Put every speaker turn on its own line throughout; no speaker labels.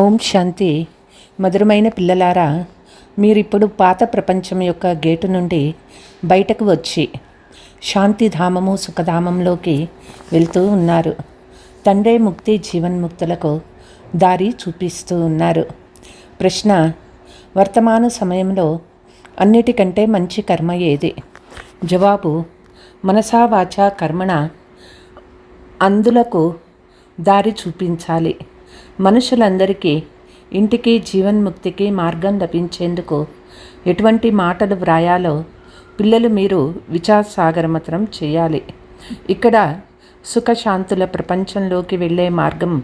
ఓం శాంతి. మధురమైన పిల్లలారా మీరిప్పుడు పాత ప్రపంచం యొక్క గేటు నుండి బయటకు వచ్చి శాంతిధామము సుఖధామంలోకి వెళ్తూ ఉన్నారు. తండ్రే ముక్తి జీవన్ముక్తులకు దారి చూపిస్తూ ఉన్నారు. ప్రశ్న వర్తమాన సమయంలో అన్నిటికంటే మంచి కర్మ ఏది? జవాబు మనసావాచా కర్మణ అందులకు దారి చూపించాలి. మనుషులందరికీ ఇంటికి జీవన్ముక్తికి మార్గం లభించేందుకు ఎటువంటి మాటలు వ్రాయాలో పిల్లలు మీరు విచారసాగరమతనం చేయాలి. ఇక్కడ సుఖశాంతుల ప్రపంచంలోకి వెళ్ళే మార్గం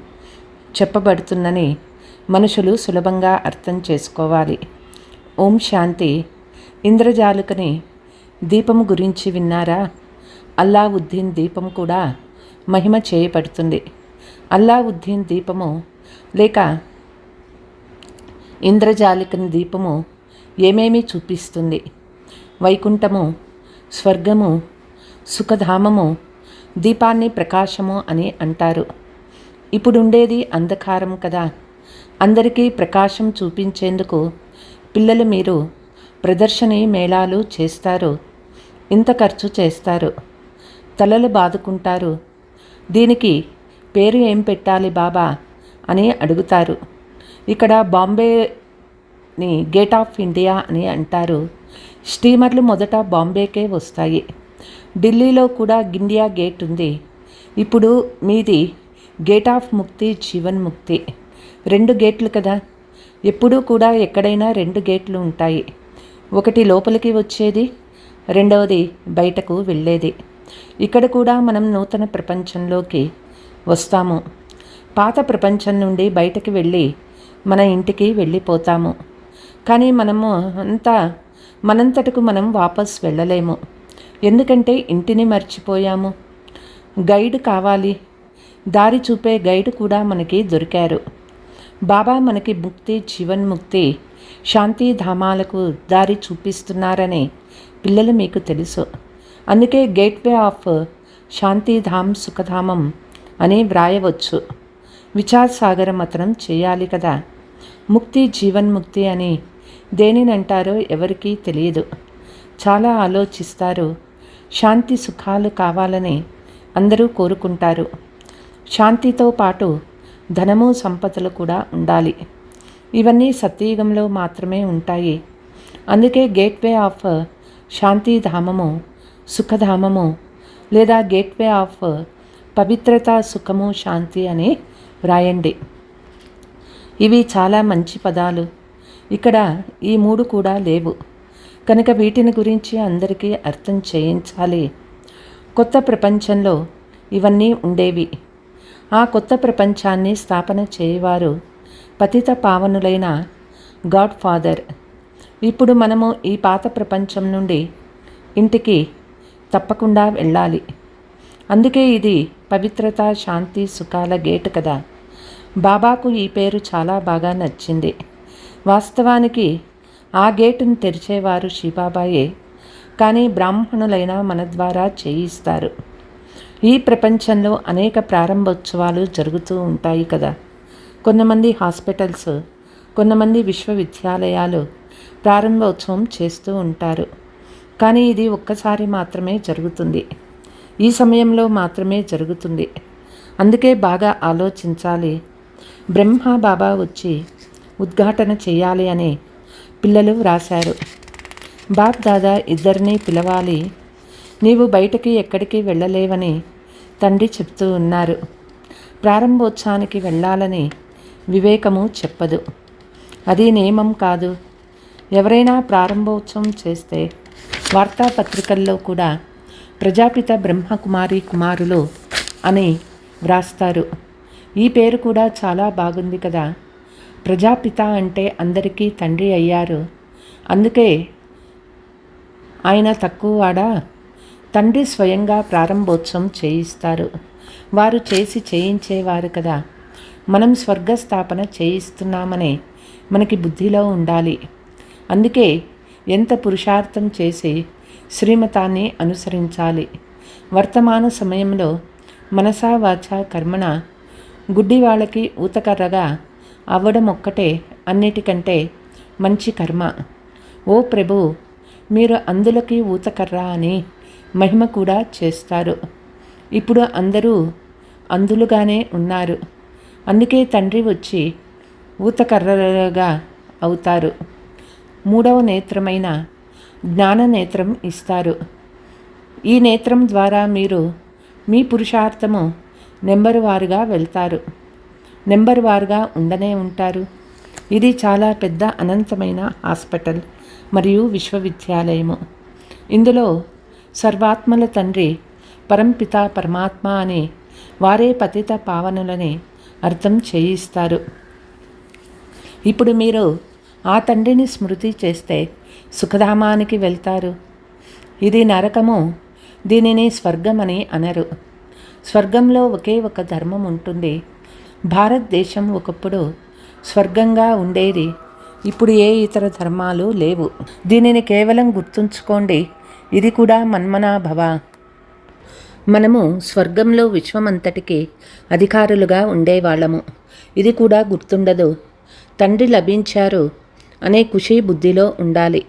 చెప్పబడుతుందని మనుషులు సులభంగా అర్థం చేసుకోవాలి. ఓం శాంతి. ఇంద్రజాలుకని దీపము గురించి విన్నారా? అల్లావుద్దీన్ దీపం కూడా మహిమ చేయబడుతుంది. అల్లావుద్దీన్ దీపము లేక ఇంద్రజాలికని దీపము ఏమేమి చూపిస్తుంది? వైకుంఠము స్వర్గము సుఖధామము దీపాన్ని ప్రకాశము అని అంటారు. ఇప్పుడుండేది అంధకారం కదా. అందరికీ ప్రకాశం చూపించేందుకు పిల్లలు మీరు ప్రదర్శని మేళాలు చేస్తారు. ఇంత ఖర్చు చేస్తారు. తలలు బాదుకుంటారు. దీనికి పేరు ఏం పెట్టాలి బాబా? అని అడుగుతారు. ఇక్కడ బాంబేని గేట్ ఆఫ్ ఇండియా అని అంటారు. స్టీమర్లు మొదట బాంబేకే వస్తాయి. ఢిల్లీలో కూడా గిండియా గేట్ ఉంది. ఇప్పుడు మీది గేట్ ఆఫ్ ముక్తి జీవన్ ముక్తి. రెండు గేట్లు కదా. ఎప్పుడూ కూడా ఎక్కడైనా రెండు గేట్లు ఉంటాయి. ఒకటి లోపలికి వచ్చేది రెండవది బయటకు వెళ్ళేది. ఇక్కడ కూడా మనం నూతన ప్రపంచంలోకి వస్తాము. పాత ప్రపంచం నుండి బయటకు వెళ్ళి మన ఇంటికి వెళ్ళిపోతాము. కానీ మనము అంతా మనంతటకు మనం వాపస్ వెళ్ళలేము. ఎందుకంటే ఇంటిని మర్చిపోయాము. గైడ్ కావాలి. దారి చూపే గైడ్ కూడా మనకి దొరికారు. బాబా మనకి ముక్తి జీవన్ముక్తి శాంతి ధామాలకు దారి చూపిస్తున్నారని పిల్లలు మీకు తెలుసు. అందుకే గేట్వే ఆఫ్ శాంతిధామ్ సుఖధామం అని వ్రాయవచ్చు. విచార్ మతనం చేయాలి కదా. ముక్తి జీవన్ముక్తి అని దేనినంటారో ఎవరికీ తెలియదు. చాలా ఆలోచిస్తారు. శాంతి సుఖాలు కావాలని అందరూ కోరుకుంటారు. శాంతితో పాటు ధనము సంపదలు కూడా ఉండాలి. ఇవన్నీ సత్యయుగంలో మాత్రమే ఉంటాయి. అందుకే గేట్వే ఆఫ్ శాంతిధామము సుఖధామము లేదా గేట్వే ఆఫ్ పవిత్రత సుఖము శాంతి అని వ్రాయండి ఇవి చాలా మంచి పదాలు. ఇక్కడ ఈ మూడు కూడా లేవు. కనుక వీటిని గురించి అందరికీ అర్థం చేయించాలి. కొత్త ప్రపంచంలో ఇవన్నీ ఉండేవి. ఆ కొత్త ప్రపంచాన్ని స్థాపన చేయవారు పతిత పావనులైన గాడ్ ఫాదర్. ఇప్పుడు మనము ఈ పాత ప్రపంచం నుండి ఇంటికి తప్పకుండా వెళ్ళాలి. అందుకే ఇది పవిత్రత శాంతి సుఖాల గేటు కదా. బాబాకు ఈ పేరు చాలా బాగా నచ్చింది. వాస్తవానికి ఆ గేటును తెరిచేవారు శివబాబాయే కానీ బ్రాహ్మణులైన మన ద్వారా చేయిస్తారు. ఈ ప్రపంచంలో అనేక ప్రారంభోత్సవాలు జరుగుతూ ఉంటాయి కదా. కొంతమంది హాస్పిటల్స్ కొంతమంది విశ్వవిద్యాలయాలు ప్రారంభోత్సవం చేస్తూ ఉంటారు. కానీ ఇది ఒక్కసారి మాత్రమే జరుగుతుంది. ఈ సమయంలో మాత్రమే జరుగుతుంది. అందుకే బాగా ఆలోచించాలి. బ్రహ్మ బాబా వచ్చి ఉద్ఘాటన చేయాలి అని పిల్లలు వ్రాశారు. బాప్ దాదా ఇద్దరిని పిలవాలి. నీవు బయటకి ఎక్కడికి వెళ్ళలేవని తండ్రి చెప్తూ ఉన్నారు. ప్రారంభోత్సవానికి వెళ్ళాలని వివేకము చెప్పదు. అది నియమం కాదు. ఎవరైనా ప్రారంభోత్సవం చేస్తే వార్తాపత్రికల్లో కూడా ప్రజాపిత బ్రహ్మకుమారి కుమారులు అని వ్రాస్తారు. ఈ పేరు కూడా చాలా బాగుంది కదా. ప్రజాపిత అంటే అందరికీ తండ్రి అయ్యారు. అందుకే ఆయన తక్కువవాడా? తండ్రి స్వయంగా ప్రారంభోత్సవం చేయిస్తారు. వారు చేసి చేయించేవారు కదా. మనం స్వర్గస్థాపన చేయిస్తున్నామని మనకి బుద్ధిలో ఉండాలి. అందుకే ఎంత పురుషార్థం చేసి శ్రీమతాన్ని అనుసరించాలి. వర్తమాన సమయంలో మనసా వాచ కర్మణ గుడ్డి వాళ్ళకి ఊతకర్రగా అవ్వడం ఒక్కటే అన్నిటికంటే మంచి కర్మ. ఓ ప్రభు మీరు అందులకి ఊతకర్ర అని మహిమ కూడా చేస్తారు. ఇప్పుడు అందరూ అందులుగానే ఉన్నారు. అందుకే తండ్రి వచ్చి ఊతకర్రగా అవుతారు. మూడవ నేత్రమైన జ్ఞాన నేత్రం ఇస్తారు. ఈ నేత్రం ద్వారా మీరు మీ పురుషార్థము నెంబర్ వారుగా వెళ్తారు. నెంబర్ వారుగా ఉండనే ఉంటారు. ఇది చాలా పెద్ద అనంతమైన హాస్పిటల్ మరియు విశ్వవిద్యాలయము. ఇందులో సర్వాత్మల తండ్రి పరంపిత పరమాత్మ అని వారే పతిత పావనులని అర్థం చేయిస్తారు. ఇప్పుడు మీరు ఆ తండ్రిని స్మృతి చేస్తే సుఖధామానికి వెళ్తారు. ఇది నరకము దీనిని స్వర్గమని అనరు. స్వర్గంలో ఒకే ఒక ధర్మం ఉంటుంది. భారతదేశం ఒకప్పుడు స్వర్గంగా ఉండేది. ఇప్పుడు ఏ ఇతర ధర్మాలు లేవు. దీనిని కేవలం గుర్తుంచుకోండి. ఇది కూడా మన్మనాభవ మనము స్వర్గంలో విశ్వమంతటికి అధికారులుగా ఉండేవాళ్ళము. ఇది కూడా గుర్తుండదు. తండ్రి లభించారు అనే ఖుషి బుద్ధిలో ఉండాలి.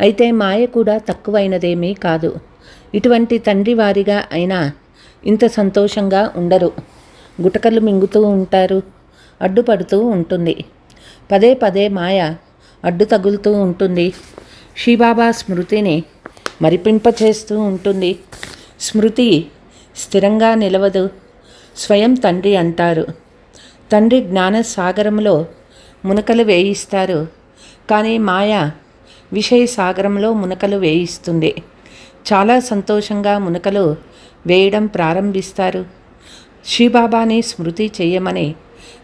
అయితే మాయ కూడా తక్కువైనదేమీ కాదు. ఇటువంటి తండ్రి వారిగా అయినా ఇంత సంతోషంగా ఉండరు. గుటకలు మింగుతూ ఉంటారు అడ్డుపడుతూ ఉంటుంది. పదే పదే మాయ అడ్డు తగులుతూ ఉంటుంది. శ్రీబాబా స్మృతిని మరిపింపచేస్తూ ఉంటుంది. స్మృతి స్థిరంగా నిలవదు స్వయం తండ్రి అంటారు. తండ్రి జ్ఞాన సాగరంలో మునకలు వేయిస్తారు. కానీ మాయ విషయ సాగరంలో మునకలు వేయిస్తుంది చాలా సంతోషంగా మునకలు వేయడం ప్రారంభిస్తారు. శ్రీబాబాని స్మృతి చెయ్యమని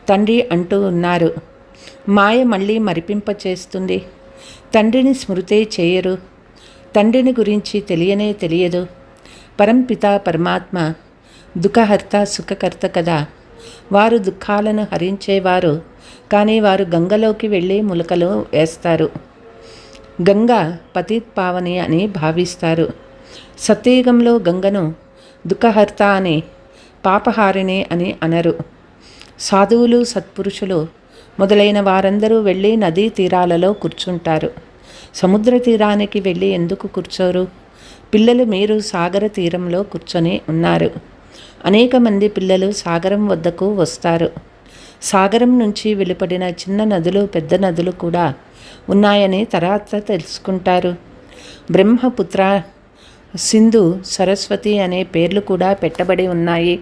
తండ్రి అంటూ ఉన్నారు. మాయ మళ్ళీ మరిపింపచేస్తుంది తండ్రిని స్మృతి చేయరు. తండ్రిని గురించి తెలియనే తెలియదు. పరంపిత పరమాత్మ దుఃఖహర్త సుఖకర్త కదా. వారు దుఃఖాలను హరించేవారు. కానీ వారు గంగలోకి వెళ్ళి ములకలు వేస్తారు. గంగ పతిత్ పావని అని భావిస్తారు. సత్యయుగంలో గంగను దుఃఖహర్త అని పాపహారిణి అని అనరు. సాధువులు సత్పురుషులు మొదలైన వారందరూ వెళ్ళి నదీ తీరాలలో కూర్చుంటారు. సముద్ర తీరానికి వెళ్ళి ఎందుకు కూర్చోరు? పిల్లలు మీరు సాగర తీరంలో కూర్చొని ఉన్నారు. అనేక మంది పిల్లలు సాగరం వద్దకు వస్తారు. సాగరం నుంచి వెలుపడిన చిన్న నదులు పెద్ద నదులు కూడా ఉన్నాయని తర్వాత తెలుసుకుంటారు. బ్రహ్మపుత్ర సింధు సరస్వతి అనే పేర్లు కూడా పెట్టబడి ఉన్నాయి.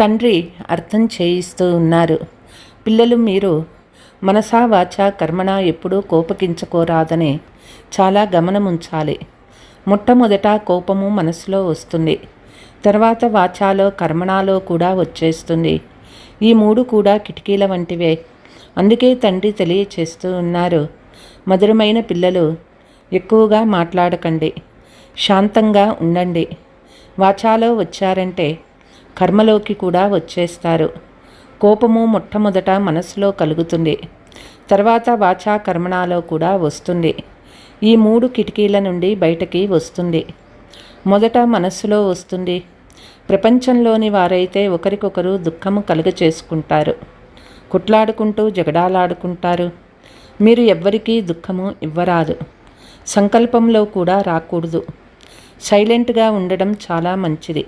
తండ్రి అర్థం చేయిస్తూ ఉన్నారు. పిల్లలు మీరు మనసా వాచ కర్మణ ఎప్పుడూ కోపగించుకోరాదని చాలా గమనముంచాలి. మొట్టమొదట కోపము మనసులో వస్తుంది. తర్వాత వాచాలో కర్మణాలో కూడా వచ్చేస్తుంది. ఈ మూడు కూడా కిటికీల వంటివే. అందుకే తండ్రి తెలియచేస్తూ ఉన్నారు. మధురమైన పిల్లలు ఎక్కువగా మాట్లాడకండి. శాంతంగా ఉండండి. వాచాలో వచ్చారంటే కర్మలోకి కూడా వచ్చేస్తారు. కోపము మొట్టమొదట మనసులో కలుగుతుంది. తర్వాత వాచా కర్మణాలో కూడా వస్తుంది. ఈ మూడు కిటికీల నుండి బయటకి వస్తుంది. మొదట మనస్సులో వస్తుంది. ప్రపంచంలోని వారైతే ఒకరికొకరు దుఃఖము కలుగ చేసుకుంటారు కుట్లాడుకుంటూ జగడాలాడుకుంటారు. మీరు ఎవ్వరికీ దుఃఖము ఇవ్వరాదు. సంకల్పంలో కూడా రాకూడదు. సైలెంట్గా ఉండడం చాలా మంచిది.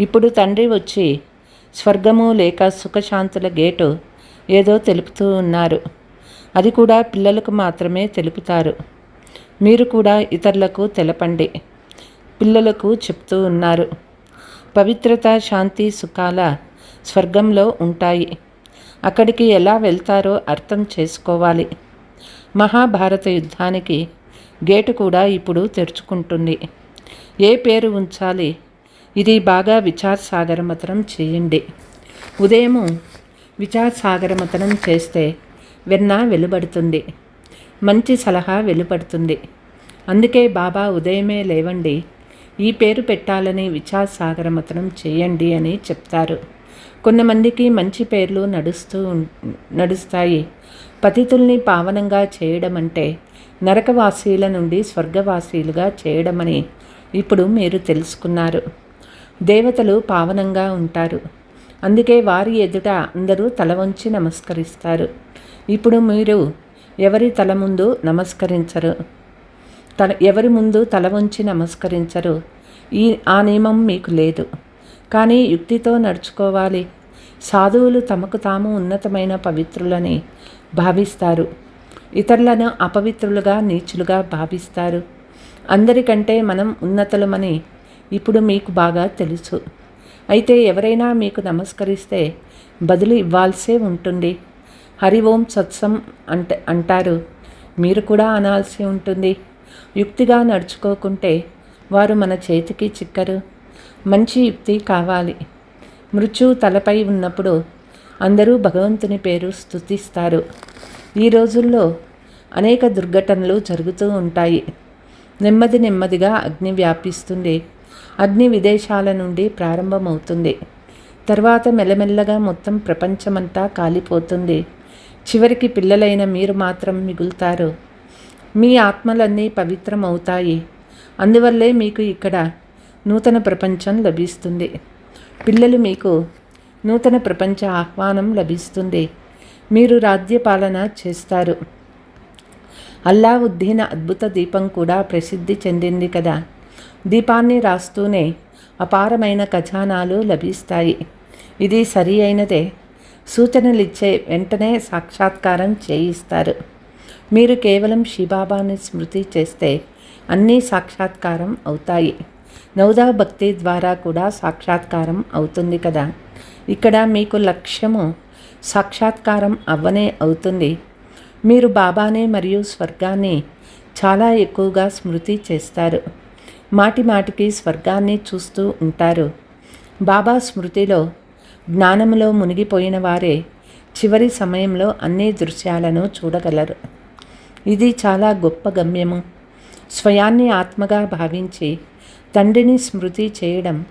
ఇప్పుడు తండ్రి వచ్చి స్వర్గము లేక సుఖశాంతుల గేటు ఏదో తెలుపుతూ ఉన్నారు. అది కూడా పిల్లలకు మాత్రమే తెలుపుతారు. మీరు కూడా ఇతరులకు తెలపండి. పిల్లలకు చెప్తూ ఉన్నారు. పవిత్రత శాంతి సుఖాల స్వర్గంలో ఉంటాయి. అక్కడికి ఎలా వెళ్తారో అర్థం చేసుకోవాలి. మహాభారత యుద్ధానికి గేటు కూడా ఇప్పుడు తెరుచుకుంటుంది. ఏ పేరు ఉంచాలి? ఇది బాగా విచారసాగరమతనం చేయండి. ఉదయము విచారసాగరమతనం చేస్తే వెన్న వెలువడుతుంది మంచి సలహా వెలువడుతుంది అందుకే బాబా ఉదయమే లేవండి. ఈ పేరు పెట్టాలని విచారసాగరమతనం చేయండి అని చెప్తారు. కొంతమందికి మంచి పేర్లు నడుస్తూ నడుస్తాయి. పతితుల్ని పావనంగా చేయడం అంటే నరకవాసీల నుండి స్వర్గవాసీలుగా చేయడమని ఇప్పుడు మీరు తెలుసుకున్నారు. దేవతలు పావనంగా ఉంటారు. అందుకే వారి ఎదుట అందరూ తల వంచి నమస్కరిస్తారు. ఇప్పుడు మీరు ఎవరి తల ముందు నమస్కరించరు? తల ఎవరి ముందు తల వంచి నమస్కరించరు? ఈ ఆ నియమం మీకు లేదు. కానీ యుక్తితో నడుచుకోవాలి. సాధువులు తమకు తాము ఉన్నతమైన పవిత్రులని భావిస్తారు. ఇతరులను అపవిత్రులుగా నీచులుగా భావిస్తారు. అందరికంటే మనం ఉన్నతులమని ఇప్పుడు మీకు బాగా తెలుసు. అయితే ఎవరైనా మీకు నమస్కరిస్తే బదులు ఇవ్వాల్సే ఉంటుంది. హరి ఓం సత్సం అంట అంటారు. మీరు కూడా అనాల్సి ఉంటుంది. యుక్తిగా నడుచుకోకుంటే వారు మన చేతికి చిక్కరు. మంచి యుక్తి కావాలి. మృత్యు తలపై ఉన్నప్పుడు అందరూ భగవంతుని పేరు స్తుతిస్తారు. ఈ రోజుల్లో అనేక దుర్ఘటనలు జరుగుతూ ఉంటాయి. నెమ్మది నెమ్మదిగా అగ్ని వ్యాపిస్తుంది. అగ్ని విదేశాల నుండి ప్రారంభమవుతుంది. తర్వాత మెల్లమెల్లగా మొత్తం ప్రపంచమంతా కాలిపోతుంది. చివరికి పిల్లలైన మీరు మాత్రం మిగులుతారు. మీ ఆత్మలన్నీ పవిత్రమవుతాయి. అందువల్లే మీకు ఇక్కడ నూతన ప్రపంచం లభిస్తుంది. పిల్లలు మీకు నూతన ప్రపంచ ఆహ్వానం లభిస్తుంది. మీరు రాజ్యపాలన చేస్తారు. అల్లావుద్దీన్ అద్భుత దీపం కూడా ప్రసిద్ధి చెందింది కదా. దీపాన్ని రాస్తూనే అపారమైన ఖజానాలు లభిస్తాయి. ఇది సరి అయినదే. సూచనలిచ్చే వెంటనే సాక్షాత్కారం చేయిస్తారు. మీరు కేవలం శిబాబాని స్మృతి చేస్తే అన్నీ సాక్షాత్కారం అవుతాయి. నవదా భక్తి ద్వారా కూడా సాక్షాత్కారం అవుతుంది కదా. ఇక్కడ మీకు లక్ష్యము సాక్షాత్కారం అవ్వనే అవుతుంది. మీరు బాబానే మరియు స్వర్గాన్ని చాలా ఎక్కువగా స్మృతి చేస్తారు. మాటి మాటికి స్వర్గాన్ని చూస్తూ ఉంటారు. బాబా స్మృతిలో జ్ఞానంలో మునిగిపోయిన వారే చివరి సమయంలో అన్ని దృశ్యాలను చూడగలరు. ఇది చాలా గొప్ప గమ్యము. స్వయాన్ని ఆత్మగా భావించి తండ్రిని స్మృతి చేయడం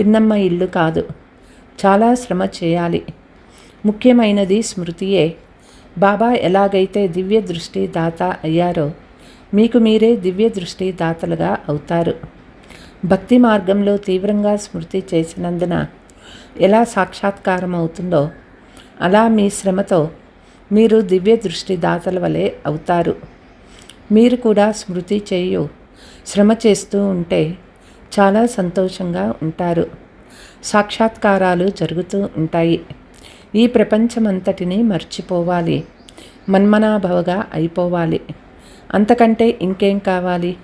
పిన్నమ్మ ఇల్లు కాదు. చాలా శ్రమ చేయాలి. ముఖ్యమైనది స్మృతియే. బాబా ఎలాగైతే దివ్య దృష్టి దాత అయ్యారో మీకు మీరే దివ్య దృష్టి దాతలుగా అవుతారు. భక్తి మార్గంలో తీవ్రంగా స్మృతి చేసినందున ఎలా సాక్షాత్కారం అవుతుందో అలా మీ శ్రమతో మీరు దివ్య దృష్టి దాతల వలె అవుతారు. మీరు కూడా స్మృతి చేయు శ్రమ చేస్తూ ఉంటే చాలా సంతోషంగా ఉంటారు. సాక్షాత్కారాలు జరుగుతూ ఉంటాయి. ఈ ప్రపంచమంతటిని మర్చిపోవాలి. మన్మనాభవగా అయిపోవాలి. అంతకంటే ఇంకేం కావాలి?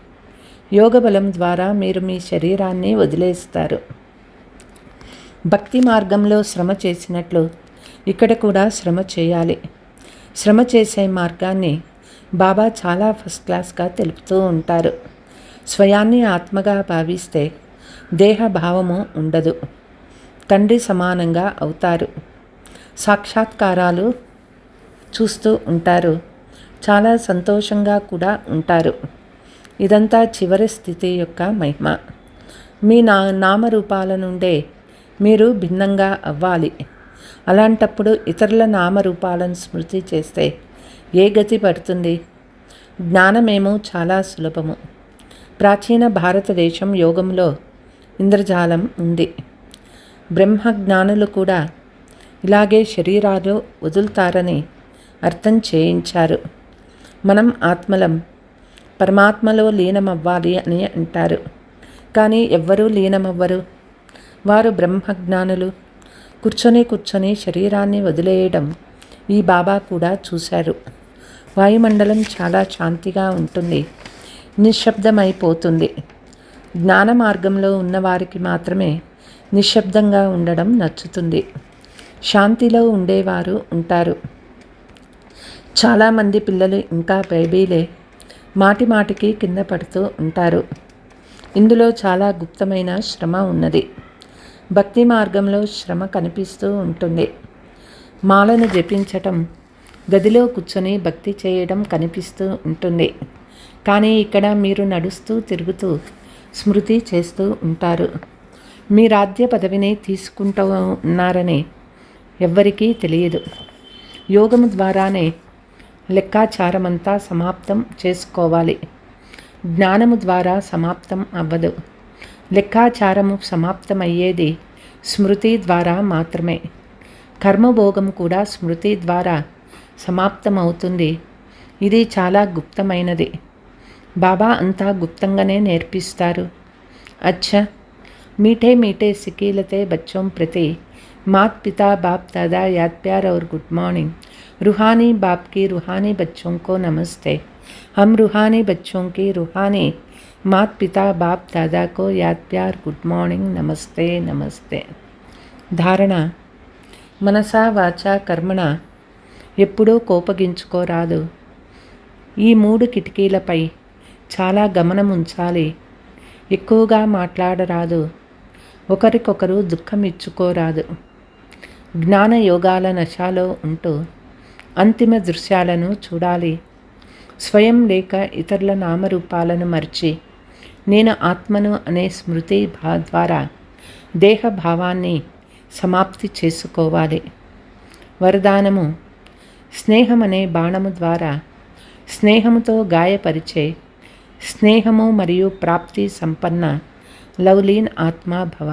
యోగ బలం ద్వారా మీరు మీ శరీరాన్ని వదిలేస్తారు. భక్తి మార్గంలో శ్రమ చేసినట్లు ఇక్కడ కూడా శ్రమ చేయాలి. శ్రమ చేసే మార్గాన్ని బాబా చాలా ఫస్ట్ క్లాస్గా తెలుపుతూ ఉంటారు. స్వయాన్ని ఆత్మగా భావిస్తే దేహ భావము ఉండదు. తండ్రి సమానంగా అవుతారు. సాక్షాత్కారాలు చూస్తూ ఉంటారు. చాలా సంతోషంగా కూడా ఉంటారు. ఇదంతా చివరి స్థితి యొక్క మహిమ. మీ నా నామరూపాల నుండే మీరు భిన్నంగా అవ్వాలి. అలాంటప్పుడు ఇతరుల నామరూపాలను స్మృతి చేస్తే ఏ గతి పడుతుంది? జ్ఞానమేమో చాలా సులభము. ప్రాచీన భారతదేశం యోగంలో ఇంద్రజాలం ఉంది. బ్రహ్మ జ్ఞానులు కూడా ఇలాగే శరీరాలు వదులుతారని అర్థం చేయించారు. మనం ఆత్మలం పరమాత్మలో లీనమవ్వాలి అని అంటారు. కానీ ఎవ్వరూ లీనమవ్వరు. వారు బ్రహ్మజ్ఞానులు. కూర్చొని కూర్చొని శరీరాన్ని వదిలేయడం ఈ బాబా కూడా చూశారు. వాయుమండలం చాలా శాంతిగా ఉంటుంది. నిశ్శబ్దమైపోతుంది. జ్ఞాన మార్గంలో ఉన్నవారికి మాత్రమే నిశ్శబ్దంగా ఉండడం నచ్చుతుంది. శాంతిలో ఉండేవారు ఉంటారు. చాలామంది పిల్లలు ఇంకా బేబీలే మాటి మాటికి కింద పడుతూ ఉంటారు. ఇందులో చాలా గుప్తమైన శ్రమ ఉన్నది. భక్తి మార్గంలో శ్రమ కనిపిస్తూ ఉంటుంది. మాలను జపించటం గదిలో కూర్చొని భక్తి చేయడం కనిపిస్తూ ఉంటుంది. కానీ ఇక్కడ మీరు నడుస్తూ తిరుగుతూ స్మృతి చేస్తూ ఉంటారు. మీ రాజ్య పదవిని తీసుకుంటున్నారని ఎవ్వరికీ తెలియదు. యోగము ద్వారానే లెక్కాచారమంతా సమాప్తం చేసుకోవాలి. జ్ఞానము ద్వారా సమాప్తం అవ్వదు. లెక్కాచారము సమాప్తమయ్యేది స్మృతి ద్వారా మాత్రమే. కర్మభోగం కూడా స్మృతి ద్వారా సమాప్తమవుతుంది. ఇది చాలా గుప్తమైనది. బాబా అంతా గుప్తంగానే నేర్పిస్తారు. అచ్చా! మీఠే మీఠే సికీలతే బచ్చోం ప్రతి मात पिता बाप दादा याद प्यार और गुड मॉर्निंग रूहानी बाप की रूहानी बच्चों को नमस्ते हम रूहानी बच्चों की रूहानी मात पिता बाप दादा को याद प्यार गुड मॉर्निंग नमस्ते नमस्ते ధారణ మనసా వాచ కర్మణ ఎప్పుడూ కోపగించుకోరాదు ఈ మూడు కిటికీలపై చాలా గమనం ఉంచాలి ఎక్కువగా మాట్లాడరాదు ఒకరికొకరు దుఃఖం ఇచ్చుకోరాదు జ్ఞాన యోగాల నశాలో ఉంటూ అంతిమ దృశ్యాలను చూడాలి. స్వయం లేక ఇతరుల నామరూపాలను మరిచి నేను ఆత్మను అనే స్మృతి భా ద్వారా దేహ భావాన్ని సమాప్తి చేసుకోవాలి. వరదానము స్నేహం అనే బాణము ద్వారా స్నేహముతో గాయపరిచే స్నేహము మరియు ప్రాప్తి సంపన్న లవ్లీన్ ఆత్మాభవ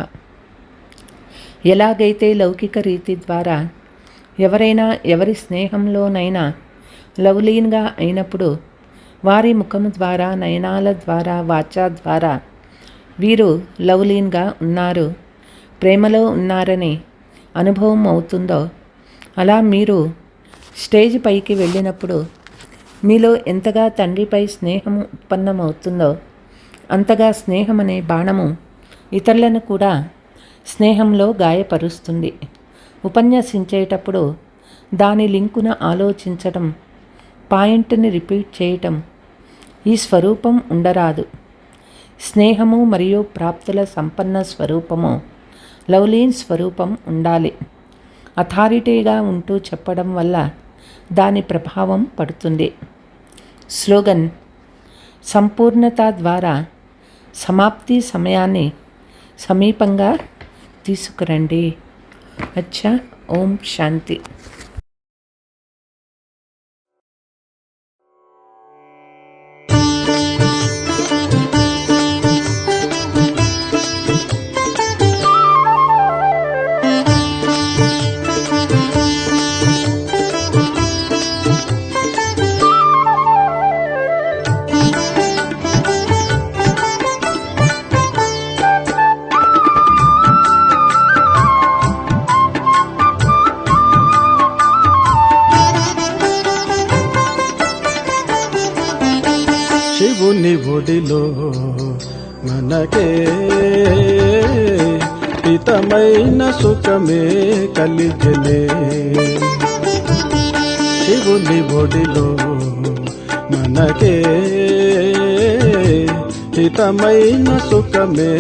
ఎలాగైతే లౌకిక రీతి ద్వారా ఎవరైనా ఎవరి స్నేహంలోనైనా లవ్లీన్గా అయినప్పుడు వారి ముఖము ద్వారా నయనాల ద్వారా వాచా ద్వారా వీరు లవ్లీన్గా ఉన్నారు ప్రేమలో ఉన్నారని అనుభవం అవుతుందో అలా మీరు స్టేజ్ పైకి వెళ్ళినప్పుడు మీలో ఎంతగా తండ్రిపై స్నేహం ఉత్పన్నమవుతుందో అంతగా స్నేహం అనే బాణము ఇతరులను కూడా స్నేహంలో గాయపరుస్తుంది. ఉపన్యసించేటప్పుడు దాని లింకున ఆలోచించటం పాయింట్ని రిపీట్ చేయటం ఈ స్వరూపం ఉండరాదు. స్నేహము మరియు ప్రాప్తుల సంపన్న స్వరూపము లవ్లీన్ స్వరూపం ఉండాలి. అథారిటీగా ఉంటూ చెప్పడం వల్ల దాని ప్రభావం పడుతుంది. స్లోగన్ సంపూర్ణత ద్వారా సమాప్తి సమయాన్ని సమీపంగా తీసుకురండి. అచ్చా ఓం శాంతి.
సుఖమే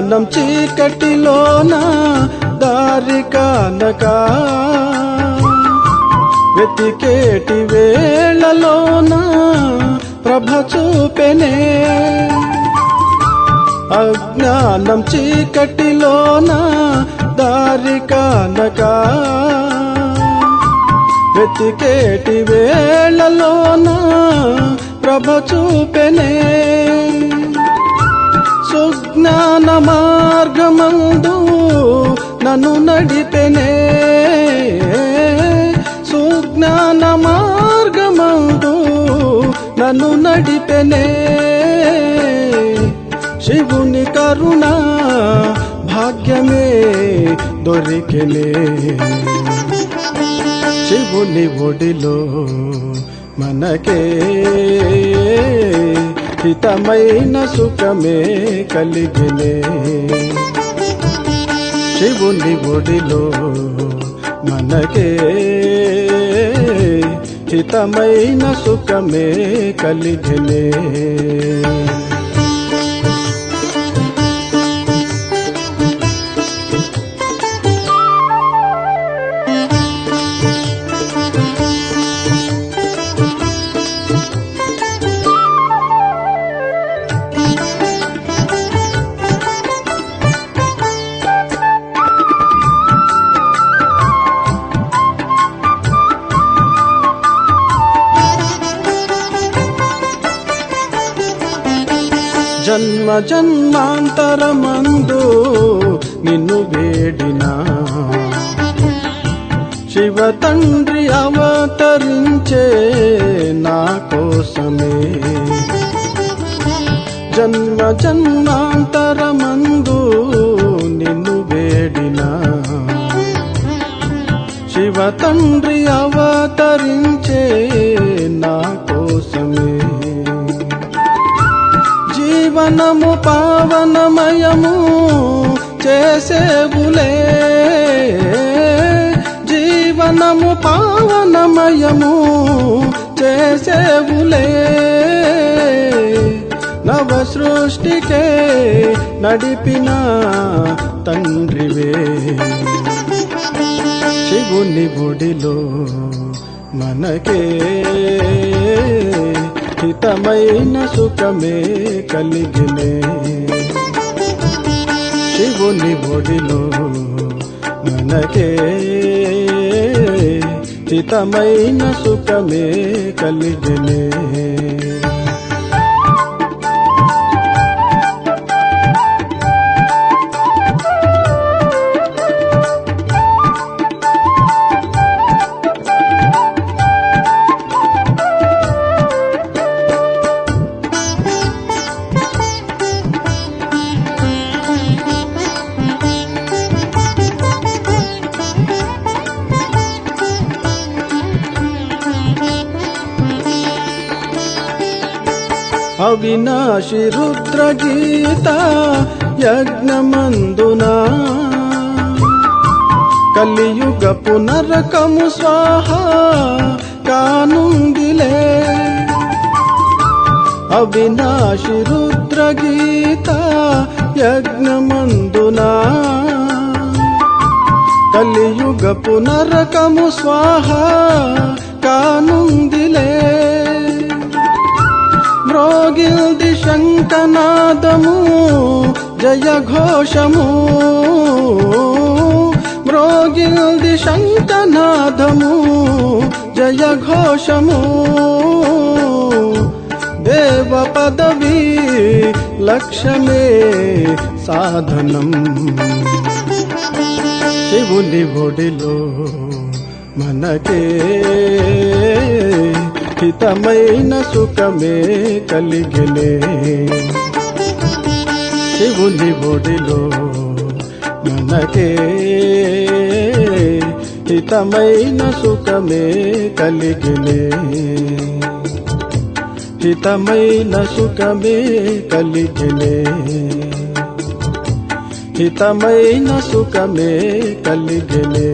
అజ్ఞానం చీకటిలోన దారి కానక. వెతికేటి వేళలోన ప్రభ చూపెనే. అజ్ఞానం చీకటిలోన దారి కానక. వెతికేటి వేళలోన ప్రభ చూపెనే. జ్ఞాన మార్గమందు నన్ను నడిపెనే సుజ్ఞాన మార్గమందు నన్ను నడిపెనే శివుని కరుణ భాగ్యమే దొరికినే శివుని ఒడిలో మనకే హితమైన సుఖమే కలిగినే. శివుని ఒడిలో మనకే హితమైన సుఖమే కలిగినే. జన్మాంతరమందు నిన్ను వేడినా. శివ తండ్రి అవతరించే నా కోసమే. జన్మ జన్మాంతరమందు నిన్ను వేడినా. శివ తండ్రి అవతరించే జీవనము పావనమయము చేసేవులే. జీవనము పావనమయము చేసేవులే. నవ సృష్టికే నడిపిన తండ్రివే. శివుని గుడిలో మనకే హితమైన సుఖమే కలిగినే. శివుని ఒడిలో మనకే హితమైన సుఖమే కలిగినే. అవినాశి రుద్రగీత యజ్ఞమందునా. కలియుగ పునరకము స్వాహ కానుందిలే అవినాశి రుద్రగీత యజ్ఞమందునా. కలియుగ పునరకము స్వాహ కానుందిలే మ్రోగిల్ది శంకనాదము జయ ఘోషము మ్రోగిల్ది శంకనాదము జయ ఘోషము దేవ పదవి లక్ష్యమే సాధనం. శివుని ఒడిలో మనకే హితమైన సుఖమే కలిగిలే శివుని ఒడిలో మనకే హితమైన సుఖమే కలిగిలే హితమైన సుఖమే కలిగిలే హితమైన సుఖమే కలిగిలే